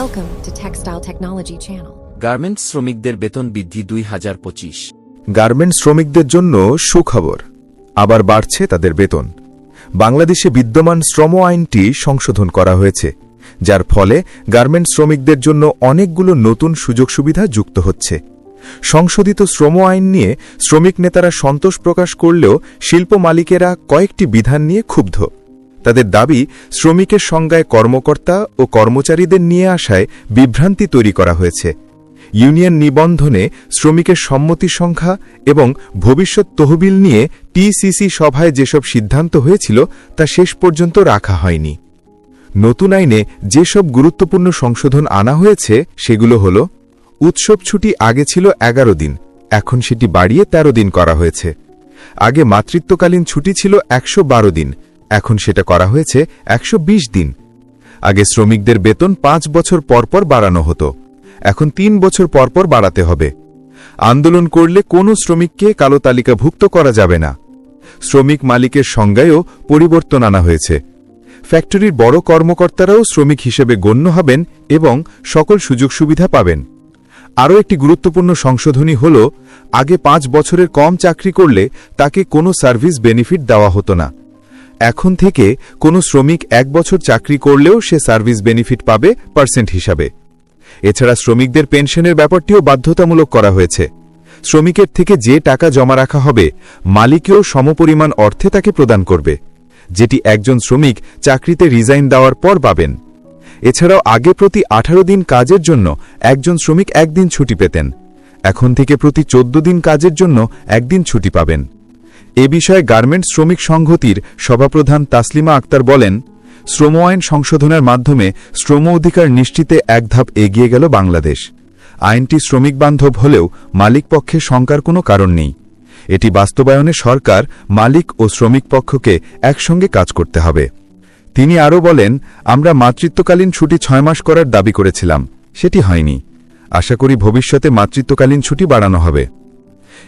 Welcome to Textile Technology Channel. Garments শ্রমিকদের বেতন বৃদ্ধি দুই হাজার পঁচিশ। গার্মেন্টস শ্রমিকদের জন্য সুখবর। আবার বাড়ছে তাদের বেতন। বাংলাদেশে বিদ্যমান শ্রম আইনটি সংশোধন করা হয়েছে যার ফলে গার্মেন্টস শ্রমিকদের জন্য অনেকগুলো নতুন সুযোগ সুবিধা যুক্ত হচ্ছে। সংশোধিত শ্রম আইন নিয়ে শ্রমিক নেতারা সন্তোষ প্রকাশ করলেও শিল্প মালিকেরা কয়েকটি বিধান নিয়ে ক্ষুব্ধ। তাদের দাবি, শ্রমিকের সংজ্ঞায় কর্মকর্তা ও কর্মচারীদের নিয়ে আসায় বিভ্রান্তি তৈরি করা হয়েছে। ইউনিয়ন নিবন্ধনে শ্রমিকের সম্মতি সংখ্যা এবং ভবিষ্যৎ তহবিল নিয়ে টিসিসি সভায় যেসব সিদ্ধান্ত হয়েছিল তা শেষ পর্যন্ত রাখা হয়নি। নতুন আইনে যেসব গুরুত্বপূর্ণ সংশোধন আনা হয়েছে, সেগুলো হল, উৎসব ছুটি আগে ছিল এগারো দিন, এখন সেটি বাড়িয়ে ১৩ দিন করা হয়েছে। আগে মাতৃত্বকালীন ছুটি ছিল একশো বারো দিন এখন সেটা করা হয়েছে একশো বিশ দিন। আগে শ্রমিকদের বেতন পাঁচ বছর পরপর বাড়ানো হতো। এখন তিন বছর পরপর বাড়াতে হবে। আন্দোলন করলে কোনো শ্রমিককে কালো তালিকাভুক্ত করা যাবে না। শ্রমিক মালিকের সংজ্ঞায়ও পরিবর্তন আনা হয়েছে। ফ্যাক্টরির বড় কর্মকর্তারাও শ্রমিক হিসেবে গণ্য হবেন এবং সকল সুযোগ সুবিধা পাবেন। আরও একটি গুরুত্বপূর্ণ সংশোধনী হল, আগে পাঁচ বছরের কম চাকরি করলে তাকে কোনো সার্ভিস বেনিফিট দেওয়া হতো না। এখন থেকে কোনো শ্রমিক এক বছর চাকরি করলেও সে সার্ভিস বেনিফিট পাবে পার্সেন্ট হিসাবে। এছাড়া শ্রমিকদের পেনশনের ব্যাপারটিও বাধ্যতামূলক করা হয়েছে। শ্রমিকের থেকে যে টাকা জমা রাখা হবে, মালিকেও সমপরিমাণ অর্থে তাকে প্রদান করবে, যেটি একজন শ্রমিক চাকরিতে রিজাইন দেওয়ার পর পাবেন। এছাড়াও আগে প্রতি আঠারো দিন কাজের জন্য একজন শ্রমিক একদিন ছুটি পেতেন। এখন থেকে প্রতি চোদ্দ দিন কাজের জন্য একদিন ছুটি পাবেন। এ বিষয়ে গার্মেন্টস শ্রমিক সংহতির সভাপ্রধান তাসলিমা আক্তার বলেন, শ্রম আইন সংশোধনের মাধ্যমে শ্রম অধিকার নিশ্চিতে এক ধাপ এগিয়ে গেল বাংলাদেশ। আইনটি শ্রমিক বান্ধব হলেও মালিক পক্ষে শঙ্কার কোনো কারণ নেই। এটি বাস্তবায়নে সরকার, মালিক ও শ্রমিক পক্ষকে একসঙ্গে কাজ করতে হবে। তিনি আরও বলেন, আমরা মাতৃত্বকালীন ছুটি ছয় মাস করার দাবি করেছিলাম, সেটি হয়নি। আশা করি ভবিষ্যতে মাতৃত্বকালীন ছুটি বাড়ানো হবে।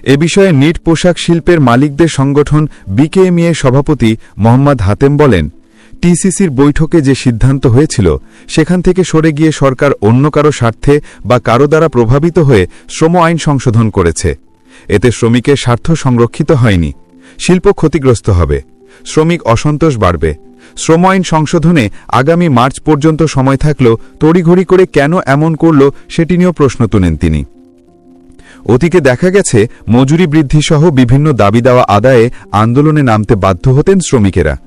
এ বিষয়ে নিট পোশাক শিল্পের মালিকদের সংগঠন বিকেএমইএ সভাপতি মোহাম্মদ হাতেম বলেন, টিসিসির বৈঠকে যে সিদ্ধান্ত হয়েছিল, সেখান থেকে সরে গিয়ে সরকার অন্য কারও স্বার্থে বা কারও দ্বারা প্রভাবিত হয়ে শ্রম আইন সংশোধন করেছে। এতে শ্রমিকের স্বার্থ সংরক্ষিত হয়নি। শিল্প ক্ষতিগ্রস্ত হবে। শ্রমিক অসন্তোষ বাড়বে। শ্রম আইন সংশোধনে আগামী মার্চ পর্যন্ত সময় থাকলেও তড়িঘড়ি করে কেন এমন করল, সেটি নিয়েও প্রশ্ন তুলেন তিনি। অতীকে দেখা গেছে, মজুরি বৃদ্ধিসহ বিভিন্ন দাবি দেওয়া আদায়ে আন্দোলনে নামতে বাধ্য হতেন শ্রমিকেরা।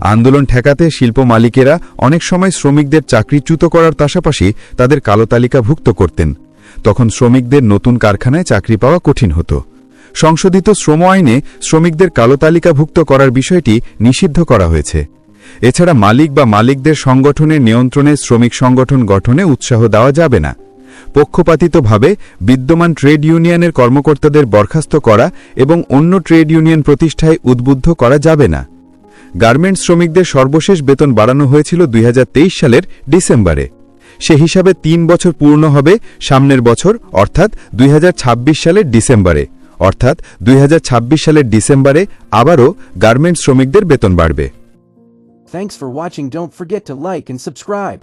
আন্দোলন ঠেকাতে শিল্প মালিকেরা অনেক সময় শ্রমিকদের চাকরিচ্যুত করার পাশাপাশি তাদের কালো তালিকাভুক্ত করতেন। তখন শ্রমিকদের নতুন কারখানায় চাকরি পাওয়া কঠিন হতো। সংশোধিত শ্রম আইনে শ্রমিকদের কালো তালিকাভুক্ত করার বিষয়টি নিষিদ্ধ করা হয়েছে। এছাড়া মালিক বা মালিকদের সংগঠনের নিয়ন্ত্রণে শ্রমিক সংগঠন গঠনে উৎসাহ দেওয়া যাবে না। পক্ষপাতিতভাবে বিদ্যমান ট্রেড ইউনিয়নের কর্মকর্তাদের বরখাস্ত করা এবং অন্য ট্রেড ইউনিয়ন প্রতিষ্ঠায় উদ্বুদ্ধ করা যাবে না গার্মেন্টস শ্রমিকদের সর্বশেষ বেতন বাড়ানো হয়েছিল দুই হাজার তেইশ সালের ডিসেম্বরে সে হিসাবে তিন বছর পূর্ণ হবে সামনের বছর, অর্থাৎ দুই হাজার ছাব্বিশ সালের ডিসেম্বরে অর্থাৎ দুই হাজার ছাব্বিশ সালের ডিসেম্বরে আবারও গার্মেন্টস শ্রমিকদের বেতন বাড়বে Thanks for watching. Don't forget to like and subscribe.